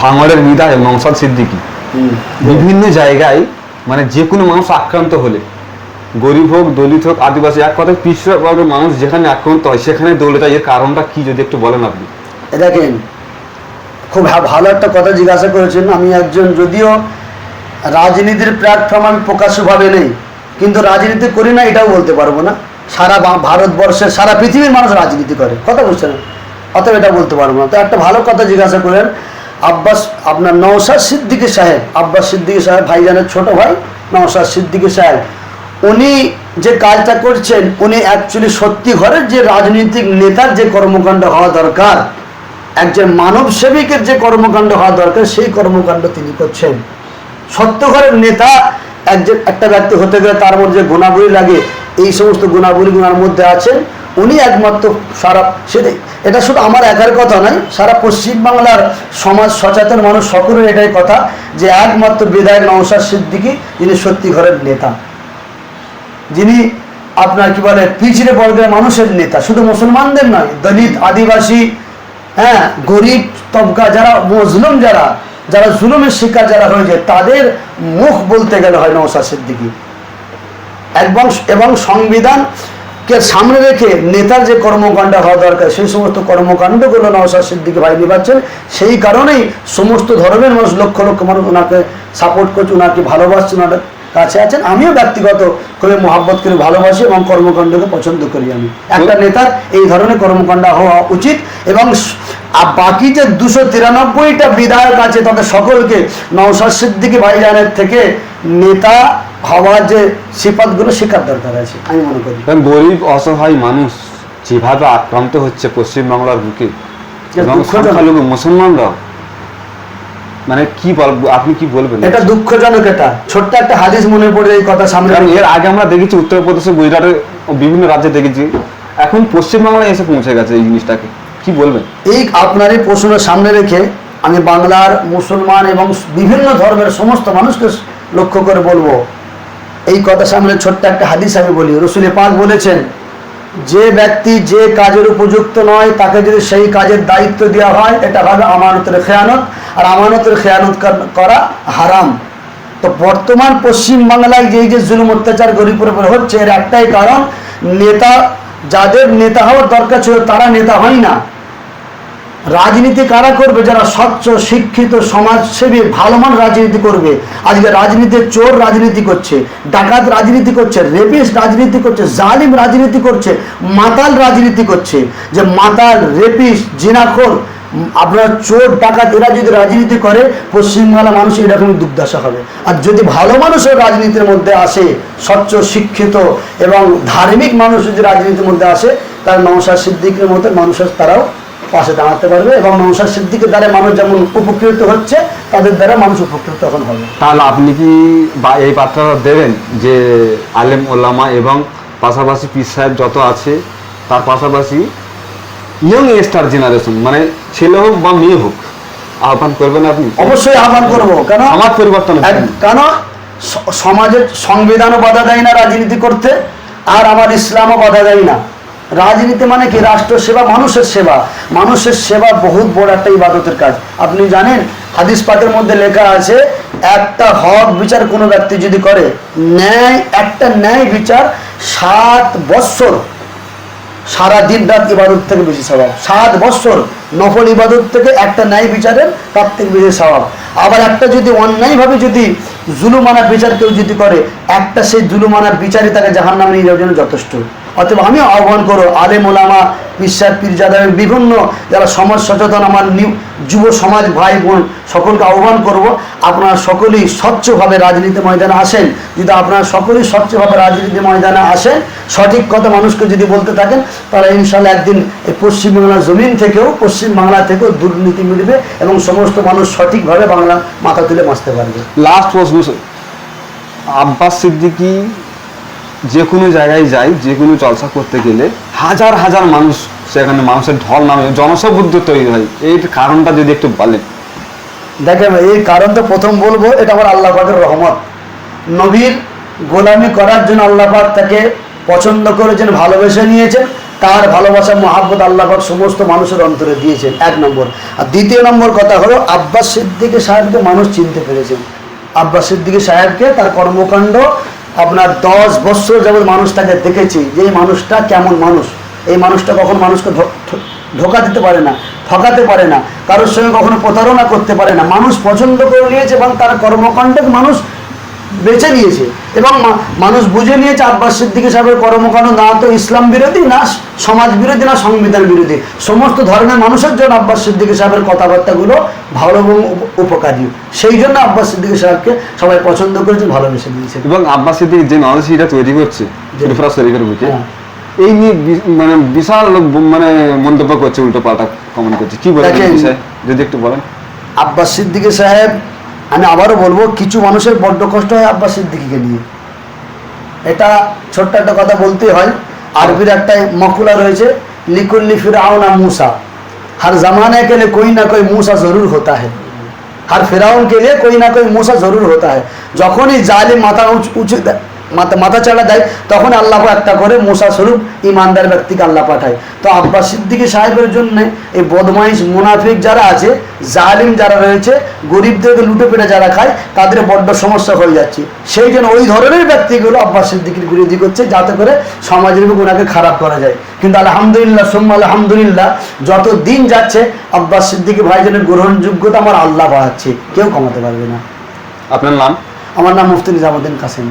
ভাঙড়ের বিধায়ক নৌসাদ সিদ্দিকী। বিভিন্ন জায়গায় মানে যে কোনো মানুষ আক্রান্ত হলে গরিব হোক দলিত হোক আদিবাসী এক কথায় পিছিয়ে মানুষ যেখানে আক্রান্ত হয় সেখানে দৌড়ে যায়। এর কারণটা কি যদি একটু বলেন আপনি? দেখেন খুব ভালো একটা কথা জিজ্ঞাসা করেছেন। আমি একজন যদিও রাজনীতির প্ল্যাটফর্ম আমি প্রকাশ্যভাবে নেই কিন্তু রাজনীতি করি না এটাও বলতে পারব না। সারা ভারতবর্ষের সারা পৃথিবীর মানুষ রাজনীতি করে। কথা বলছেন অতএব এটা বলতে পারব না। তো একটা ভালো কথা জিজ্ঞাসা করেন আব্বাস, আপনার নওশাদ সিদ্দিকী সাহেব, আব্বাস সিদ্দিকী সাহেব, ভাইজানের ছোট ভাই নওশাদ সিদ্দিকী সাহেব, উনি যে কাজটা করছেন, উনি অ্যাকচুয়ালি সত্যি ঘরের যে রাজনৈতিক নেতার যে কর্মকাণ্ড হওয়া দরকার, একজন মানব সেবিকের যে কর্মকাণ্ড হওয়া দরকার, সেই কর্মকাণ্ড তিনি করছেন। সত্যঘরের নেতা একজন, একটা ব্যক্তি হতে গেলে তার মধ্যে গুণাবলী লাগে, এই সমস্ত গুণাবলী গুণার মধ্যে আছেন। উনি একমাত্র সারা সেটাই এটা শুধু আমার একার কথা নয়, সারা পশ্চিমবাংলার সমাজ সচেতন মানুষ সকলের এটাই কথা যে একমাত্র বিধায়ক নওশাদ সিদ্দিকী, যিনি সত্যি ঘরের নেতা। যিনি আপনার কি বলে পিছিয়ে বর্গের মানুষের নেতা। শুধু মুসলমানদের নয়, দলিত, আদিবাসী হ্যাঁ গরিব, তবকা যারা, মজলুম যারা যারা জুলুমের শিকার যারা হয়েছে, তাদের মুখ বলতে গেলে হয় নৌসা সিদ্দিকি। এবং এবং সংবিধানকে সামনে রেখে নেতার যে কর্মকাণ্ড হওয়া দরকার সেই সমস্ত কর্মকাণ্ডগুলো নওসাদ সিদ্দিকি ভাই নিবাচ্ছেন সেই কারণেই সমস্ত ধর্মের মানুষ লক্ষ লক্ষ মানুষ ওনাকে সাপোর্ট করছে ওনাকে ভালোবাসছে ওনার কাছে আছেন। আমিও ব্যক্তিগত করে মহাব্বত করে ভালোবাসি এবং কর্মকাণ্ডকে পছন্দ করি আমি। একটা নেতার এই ধরনের কর্মকাণ্ড হওয়া উচিত এবং আর বাকি যে দুশো তিরানব্বইটা বিধায়ক আছে তাদের সকলকে নওসাদ সিদ্দিকি ভাইজানের থেকে নেতা হওয়ার যে সিপাতগুলো শেখার দরকার আছে আমি মনে করি। গরিব অসহায় মানুষ যেভাবে আক্রান্ত হচ্ছে পশ্চিমবাংলার বুকে এবং সংখ্যালঘু মুসলমানরা মানে কি বল আপনি কি বলবেন? এটা দুঃখজনক এটা। ছোট্ট একটা হাদিস মনে পড়ে এই কথা সামনে। এর আগে আমরা দেখেছি উত্তরপ্রদেশে গুজরাটে বিভিন্ন রাজ্যে দেখেছি। এখন পশ্চিমবাংলায় এসে পৌঁছে গেছে এই জিনিসটাকে। কি বলবেন? এই আপনার এই প্রশ্ন সামনে রেখে আমি বাংলার মুসলমান এবং বিভিন্ন ধর্মের সমস্ত মানুষকে লক্ষ্য করে বলব। এই কথা সামনে ছোট্ট একটা হাদিস আমি বলি। রসুলে পাক বলেছেন, যে ব্যক্তি যে কাজের উপযুক্ত নয়, তাকে যদি সেই কাজের দায়িত্ব দেওয়া হয়, এটা হবে আমানতের খেয়ানত। আর আমানতের খেয়ানত করা হারাম। তো বর্তমান পশ্চিম বাংলায় যেই যে জুলুম অত্যাচার গরিবের উপর হচ্ছে, এর একটাই কারণ, নেতা, যাদের নেতা হওয়ার দরকার ছিল, তারা নেতা হয় না। রাজনীতি কারা করবে? যারা স্বচ্ছ, শিক্ষিত, সমাজসেবী, ভালো মান রাজনীতি করবে। আজকে রাজনীতির চোর রাজনীতি করছে, ডাকাত রাজনীতি করছে, রেপিস্ট রাজনীতি করছে, জালিম রাজনীতি করছে, মাতাল রাজনীতি করছে। যে মাতাল, রেপিস্ট, জিনাখোর, আপনার চোর, ডাকাত, এরা যদি রাজনীতি করে পশ্চিমবাংলা মানুষ এরকমই দুর্দশা হবে। আর যদি ভালো মানুষের রাজনীতির মধ্যে আসে, স্বচ্ছ, শিক্ষিত এবং ধার্মিক মানুষ যদি রাজনীতির মধ্যে আসে, তার নমসার সিদ্দিকের মতো মানুষের তারাও পাশে দাঁড়াতে পারবে এবং নৌসার সিদ্দিকের দ্বারা মানুষ যেমন উপকৃত হচ্ছে তাদের দ্বারা মানুষ উপকৃত তখন হবে। তাহলে আপনি কি বা এই বার্তাটা দেবেন যে আলেম ওলামা এবং পাশাপাশি পীর সাহেব যত আছে তার পাশাপাশি ইয়ং স্টার জেনারেশন মানে ছেলে হোক বা মেয়ে হোক আহ্বান করবেন আপনি? অবশ্যই আহ্বান করব। কেন? আমার পরিবর্তন। কেন? সমাজের সংবিধানও বাধা দেয় না রাজনীতি করতে আর আমার ইসলামও বাধা দেয় না। রাজনীতি মানে কি? রাষ্ট্র সেবা, মানুষের সেবা। মানুষের সেবা বহুত বড় একটা ইবাদতের কাজ। আপনি জানেন, হাদিস পাকের মধ্যে লেখা আছে, একটা হক বিচার কোনো ব্যক্তি যদি করে, ন্যায়, একটা ন্যায় বিচার সাত বৎসর, সারা দিন রাত ইবাদত থেকে বেশি স্বভাব। সাত বৎসর নফল ইবাদত থেকে একটা ন্যায় বিচারের তার থেকে বেশি স্বভাব। আবার একটা যদি অন্যায়ভাবে যদি জুলুমানার বিচার কেউ যদি করে, একটা সেই জুলুমানার বিচারই তাকে জাহান নামে নিয়ে যাওয়ার জন্য যথেষ্ট। অতএব আমি আহ্বান করো, আলেম ওলামা, বিশ্বাস পীরজাদা, বিভিন্ন যারা সমাজ সচেতন, আমার যুব সমাজ ভাই বোন সকলকে আহ্বান করব, আপনারা সকলেই স্বচ্ছভাবে রাজনীতি ময়দানে আসেন। যদি আপনারা সকলেই স্বচ্ছভাবে রাজনীতি ময়দানে আসেন, সঠিক কথা মানুষকে যদি বলতে থাকেন, তাহলে ইনশাল্লাহ একদিন এই পশ্চিমবাংলার জমিন থেকেও পশ্চিম বাংলা থেকেও দুর্নীতি মিলবে এবং সমস্ত মানুষ সঠিকভাবে বাংলা মাথা তুলে বাঁচতে পারবে। লাস্ট প্রশ্ন আব্বাস সিদ্দিকি যে কোনো জায়গায় যায় যে কোনো জলসা করতে গেলে হাজার হাজার মানুষ সেখানে মানুষের ঢল নামে জনসমুদ্র তৈরি হয়। এই কারণটা যদি একটু বলেন। দেখেন এই কারণ তো প্রথম বলব, এটা আমার আল্লাহ পাকের রহমত। নবীর গোলামি করার জন্য আল্লাহ পাক তাকে পছন্দ করেছেন, ভালোবেসে নিয়েছেন। তার ভালোবাসা, মহাব্বত আল্লাহ সমস্ত মানুষের অন্তরে দিয়েছেন, এক নম্বর। আর দ্বিতীয় নম্বর কথা হলো, আব্বাস সিদ্দিকী সাহেবকে মানুষ চিনতে পেরেছেন। আব্বাস সিদ্দিকী সাহেবকে তার কর্মকাণ্ড আপনার দশ বছর যেমন মানুষটাকে দেখেছি যে মানুষটা কেমন মানুষ। এই মানুষটা কখন মানুষকে ধোকা দিতে পারে না, ঠকাতে পারে না, কারোর সঙ্গে কখনো প্রতারণা করতে পারে না। মানুষ পছন্দ করে নিয়েছে এবং তার কর্মকাণ্ডকে মানুষ বেছে নিয়েছে। এবং মানুষ বুঝে নিয়েছে আব্বাস সিদ্দিকী সাহেবের কর্মকাণ্ড না তো ইসলাম বিরোধী না সমাজ বিরোধী না সংবিধান বিরোধী। সমস্ত ধর্মের মানুষের জন্য আব্বাস সিদ্দিকী সাহেবের কথাবার্তাগুলো ভালো এবং উপকারী। সেই জন্য আব্বাস সিদ্দিকী সাহেবকে সবাই পছন্দ করেছে ভালোবেসে দিয়েছে এবং আব্বাস সিদ্দিক যে নলেজটা তৈরি করছে শরীফের বুকে হ্যাঁ। এই নিয়ে মানে বিশাল মানে মন্তব্য করছে উল্টো পাল্টা কমেন্ট করছে। কি বলেন। বিষয়ে? যদি একটু বলেন। আব্বাস সিদ্দিকী সাহেব আমি আবারও বলবো কিছু মানুষের বড্ড কষ্ট হয় আব্বাস সিদ্দিকীকে নিয়ে এটা ছোট্ট একটা কথা বলতে হয় আরবির একটা মকুলা রয়েছে লিকুল্লি ফিরাউনা मूसा हर जमाने के लिए कोई ना कोई मूसा जरूर होता है हर फिराउन के लिए कोई ना कोई मूसा जरूर होता है যখনই জালিম মাথা উঁচু উঁচু দে- মাথা মাথা চাড়া দেয় তখন আল্লাহ একটা করে মূসা স্বরূপ ইমানদার ব্যক্তিকে আল্লাহ পাঠায়। তো আব্বাস সিদ্দিকী সাহেবের জন্য এই বদমাইশ মুনাফিক যারা আছে জালিম যারা রয়েছে গরিবদেরকে লুটে পেটে যারা খায় তাদের বড্ড সমস্যা হয়ে যাচ্ছে। সেই জন্য ওই ধরনের ব্যক্তিগুলো আব্বাস সিদ্দিকির বিরোধী করছে যাতে করে সমাজের বুকে ওনাকে খারাপ করা যায়। কিন্তু আলহামদুলিল্লাহ সোম্মা আলহামদুলিল্লাহ যত দিন যাচ্ছে আব্বাস সিদ্দিকী ভাইজানের গ্রহণযোগ্যতা আমার আল্লাহ বাড়াচ্ছে। কেউ কমাতে পারবে না। আপনার নাম? আমার নাম মুফতি নিজামুদ্দিন কাসেম।